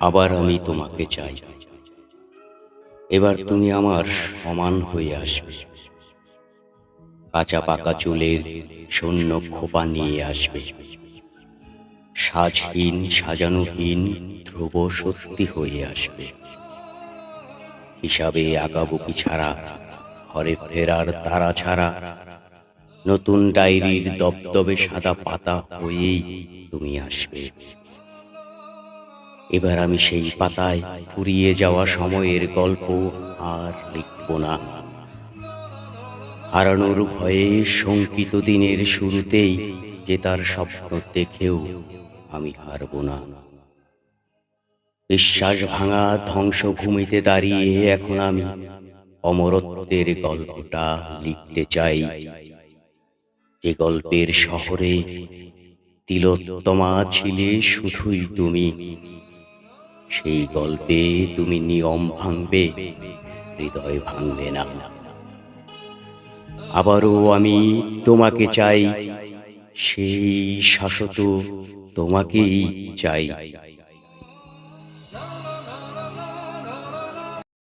আবার আমি তোমাকে চাই। এবার তুমি আমার সমান হয়ে আসবে। কাঁচা পাকা চুলের শূন্য খোপা নিয়ে আসবে। সাজহীন, সাজানোহীন, ধ্রুব সত্যি হয়ে আসবে। হিসাবে আঁকাবুকি ছাড়া, ঘরে ফেরার তারা ছাড়া, নতুন ডায়েরির দবদবে সাদা পাতা হয়েই তুমি আসবে। এবার আমি সেই পাতায় ফুরিয়ে যাওয়া সময়ের গল্প আর লিখব না। হারানোর ভয়ে শঙ্কিত দিনের শুরুতেই যে তার স্বপ্ন দেখেও আমি হারব না। বিশ্বাস ভাঙা ধ্বংসভূমিতে দাঁড়িয়ে এখন আমি অমরত্বের গল্পটা লিখতে চাই। যে গল্পের শহরে তিলোত্তমা ছিলে শুধুই তুমি। সেই গল্পে তুমি নিয়ম ভাঙবে, হৃদয় ভাঙবে না। আবারও আমি তোমাকে চাই, সেই শাশ্বত তোমাকেই চাই।